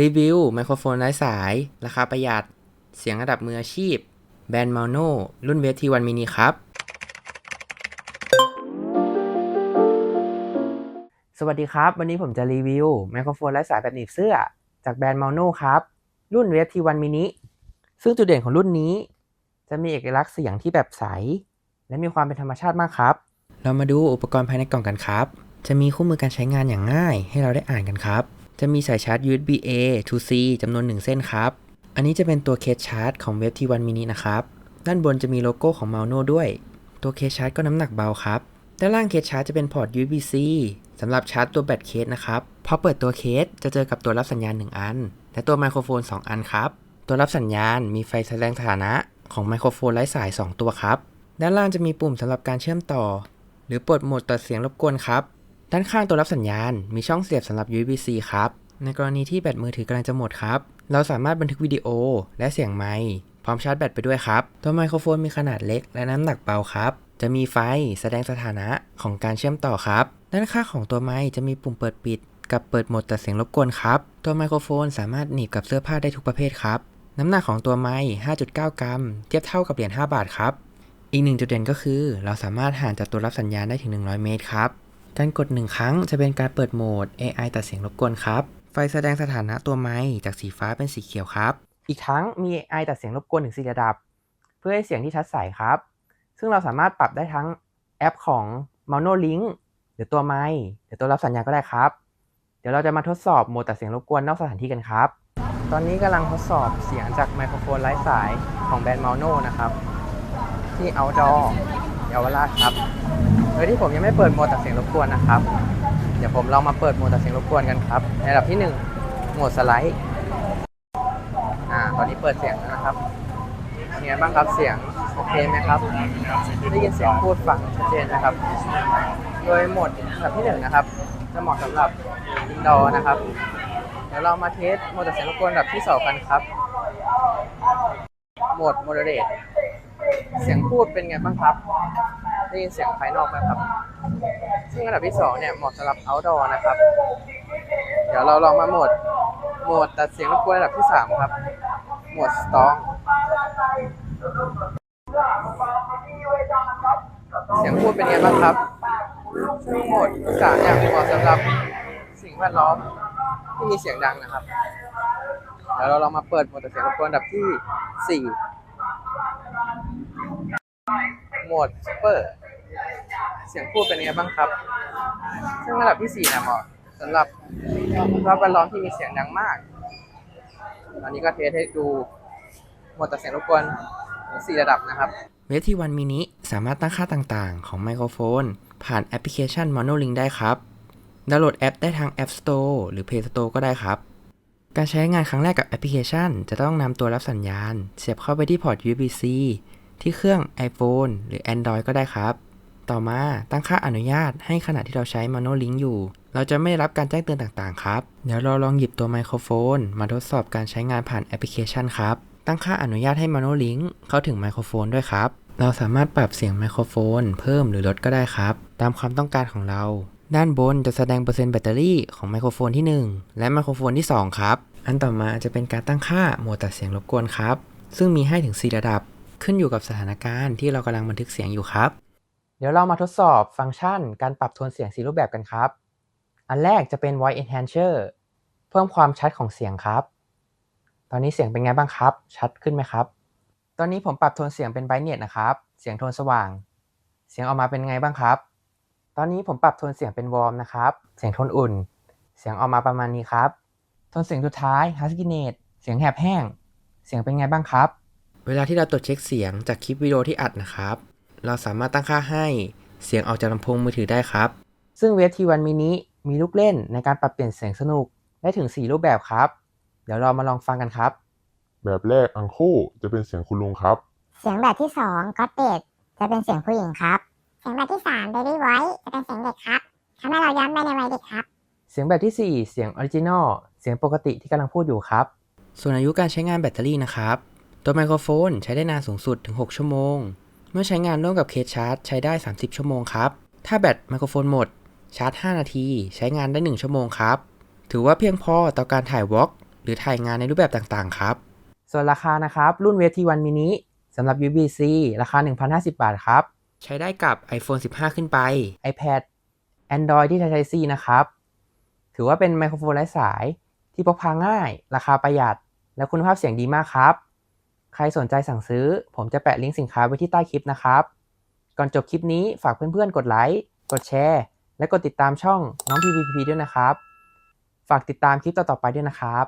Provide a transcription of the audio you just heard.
รีวิวไมโครโฟนไร้สาย ราคาประหยัด เสียงระดับมืออาชีพ แบรนด์มาโนรุ่นเวทีวันมินิครับ สวัสดีครับ วันนี้ผมจะรีวิวไมโครโฟนไร้สายแบบหนีบเสื้อ จากแบรนด์มาโนครับ รุ่นเวทีวันมินิซึ่งจุดเด่นของรุ่นนี้ จะมีเอกลักษณ์เสียงที่แบบใส และมีความเป็นธรรมชาติมากครับ เรามาดูอุปกรณ์ภายในกล่องกันครับ จะมีคู่มือการใช้งานอย่างง่าย ให้เราได้อ่านกันครับ จะมีสายชาร์จ USB A to C จำนวน 1 เส้นครับ อันนี้จะเป็นตัวเคสชาร์จของเว็บ T1 mini นะครับ ด้านบนจะมีโลโก้ของ m a u n o ด้วย ตัวเคสชาร์จก็น้ำหนักเบาครับ ด้านล่างเคสชาร์จจะเป็นพอร์ต USB C สำหรับชาร์จตัวแบตเคสนะครับ พอเปิดตัวเคสจะเจอกับตัวรับสัญญาณ 1 อัน และตัวไมโครโฟน 2 อันครับ ตัวรับสัญญาณมีไฟแสดงสถานะของไมโครโฟนไร้สาย 2 ตัวครับ ด้านล่างจะมีปุ่มสำหรับการเชื่อมต่อ หรือปลดโหมดตัดเสียงรบกวนครับ ด้านข้างตัวรับสัญญาณ มีช่องเสียบสำหรับ USB-C ครับ ในกรณีที่แบตมือถือกำลังจะหมดครับ เราสามารถบันทึกวิดีโอและเสียงไมค์พร้อมชาร์จแบตไปด้วยครับ ตัวไมโครโฟนมีขนาดเล็กและน้ำหนักเบาครับ จะมีไฟแสดงสถานะของการเชื่อมต่อครับ ด้านข้างของตัวไมค์จะมีปุ่มเปิดปิด กับเปิดโหมดตัดเสียงรบกวนครับ ตัวไมโครโฟนสามารถหนีบกับเสื้อผ้าได้ทุกประเภทครับ น้ำหนักของตัวไมค์5.9 กรัม เทียบเท่ากับเหรียญ5บาทครับ อีกหนึ่งจุดเด่นก็คือ เราสามารถห่างจากตัวรับสัญญาณได้ถึง 100 เมตรครับ การกด 1 ครั้งจะเป็นการเปิดโหมด AI ตัดเสียงรบกวนครับ ไฟแสดงสถานะตัวไม้จากสีฟ้าเป็นสีเขียวครับ อีกทั้งมี AI ตัดเสียงรบกวนถึง4ระดับ เพื่อให้เสียงที่ชัดใสครับ ซึ่งเราสามารถปรับได้ทั้งแอปของ m o n o Link หรือตัวไม้หรือตัวรับสัญญาณก็ได้ครับ เดี๋ยวเราจะมาทดสอบโหมดตัดเสียงรบกวนนอกสถานที่กันครับ ตอนนี้กำลังทดสอบเสียงจากไมโครโฟนไร้สายของแบรนด์ m o n o นะครับ ที่ outdoor เยาวราชครับโดยที่ผมยังไม่เปิดโหมดตัดเสียงรบกวนนะครับ เดี๋ยวผมลองมาเปิดโหมดตัดเสียงรบกวนกันครับ ในระดับที่ 1 โหมดสไลด์ อ่า ตอนนี้เปิดเสียงแล้วนะครับเป็นไงบ้างครับเสียงโอเคไหมครับ ได้ยินเสียงพูดฟังชัดเจนนะครับ โดยโหมดระดับที่1นะครับ จะเหมาะสำหรับอินดอร์นะครับ เดี๋ยวเรามาเทสโหมดตัดเสียงรบกวนระดับที่2กันครับ โหมด moderate เสียงพูดเป็นไงบ้างครับได้ยินเสียงภายนอกไหมครับ ซึ่งระดับที่2เนี่ยเหมาะสำหรับ outdoor นะครับ เดี๋ยวเราลองมาโหมด โหมดตัดเสียงรบกวนระดับที่ 3 ครับ โหมด strong เสียงพูดเป็นไงบ้างครับซึ่งโหมดที่3เนี่ยเหมาะสำหรับสิ่งแวดล้อมที่มีเสียงดังนะครับ เดี๋ยวเราลองมาเปิดโหมดตัดเสียงรบกวนระดับที่ 4 หมดซูเปอร์ เสียงพูดเป็นยังไงบ้างครับ ซึ่งระดับที่4นะเหมาะสำหรับสภาพแวดล้อมที่มีเสียงดังมาก ตอนนี้ก็เทสให้ดูโหมดตัดเสียงรบกวนถึง4ระดับนะครับ เวทีวันมินิสามารถตั้งค่าต่างๆ ของไมโครโฟน ผ่านแอปพลิเคชัน Monolink ได้ครับ ดาวน์โหลดแอปได้ทาง App Store หรือ Play Store ก็ได้ครับการใช้งานครั้งแรกกับแอปพลิเคชัน จะต้องนำตัวรับสัญญาณ เสียบเข้าไปที่พอร์ต USB-C ที่เครื่อง iPhone หรือ Android ก็ได้ครับ ต่อมาตั้งค่าอนุญาตให้ขณะที่เราใช้ Monolink อยู่ เราจะไม่ได้รับการแจ้งเตือนต่างๆ ครับ เดี๋ยวเราลองหยิบตัวไมโครโฟน มาทดสอบการใช้งานผ่านแอปพลิเคชันครับ ตั้งค่าอนุญาตให้ Monolink เข้าถึงไมโครโฟนด้วยครับ เราสามารถปรับเสียงไมโครโฟน เพิ่มหรือลดก็ได้ครับ ตามความต้องการของเรา ด้านบนจะแสดงเปอร์เซ็นต์แบตเตอรี่ของไมโครโฟนที่ 1 และไมโครโฟนที่ 2 ครับอันต่อมาจะเป็นการตั้งค่าโหมดตัดเสียงรบกวนครับ ซึ่งมีให้ถึง 4 ระดับ ขึ้นอยู่กับสถานการณ์ที่เรากำลังบันทึกเสียงอยู่ครับ เดี๋ยวเรามาทดสอบฟังก์ชันการปรับโทนเสียงสีรูปแบบกันครับ อันแรกจะเป็น voice enhancer เพิ่มความชัดของเสียงครับ ตอนนี้เสียงเป็นไงบ้างครับ ชัดขึ้นไหมครับ ตอนนี้ผมปรับโทนเสียงเป็น brightness นะครับ เสียงโทนสว่าง เสียงออกมาเป็นไงบ้างครับ ตอนนี้ผมปรับโทนเสียงเป็น warm นะครับ เสียงโทนอุ่น เสียงออกมาประมาณนี้ครับ โทนเสียงสุดท้าย huskiness เสียงแหบแห้ง เสียงเป็นไงบ้างครับ เวลาที่เราตรวจเช็คเสียงจากคลิปวิดีโอที่อัดนะครับ เราสามารถตั้งค่าให้เสียงออกจากลำโพงมือถือได้ครับ ซึ่งเวทีวันมินิมีลูกเล่นในการปรับเปลี่ยนเสียงสนุกได้ถึง 4 รูปแบบครับ เดี๋ยวเรามาลองฟังกันครับ แบบแรกอังคู่จะเป็นเสียงคุณลุงครับ เสียงแบบที่สองก็เดดจะเป็นเสียงผู้หญิงครับ เสียงแบบที่สามเบบี้ไวท์จะเป็นเสียงเด็กครับทำให้เราย้อนไปในวัยเด็กครับ เสียงแบบที่ 4 เสียงออริจินอลเสียงปกติที่กำลังพูดอยู่ครับ ส่วนอายุการใช้งานแบตเตอรี่นะครับ ตัวไมโครโฟนใช้ได้นานสูงสุดถึง 6 ชั่วโมง เมื่อใช้งานร่วมกับเคสชาร์จใช้ได้ 30 ชั่วโมงครับ ถ้าแบตไมโครโฟนหมด ชาร์จ 5 นาที ใช้งานได้ 1 ชั่วโมงครับ ถือว่าเพียงพอต่อการถ่ายวอล์กหรือถ่ายงานในรูปแบบต่างๆ ครับ ส่วนราคานะครับ รุ่น Wave T1 mini สำหรับ UBC ราคา 1,050 บาทครับ ใช้ได้กับ iPhone 15 ขึ้นไป iPad Android ที่ใช้ Type C นะครับ ถือว่าเป็นไมโครโฟนไร้สายที่พกพาง่าย ราคาประหยัด และคุณภาพเสียงดีมากครับ ใครสนใจสั่งซื้อ ผมจะแปะลิงก์สินค้าไว้ที่ใต้คลิปนะครับ ก่อนจบคลิปนี้ฝากเพื่อนๆ กดไลค์ กดแชร์ และกดติดตามช่องน้อง PPP ด้วยนะครับ ฝากติดตามคลิปต่อๆไปด้วยนะครับ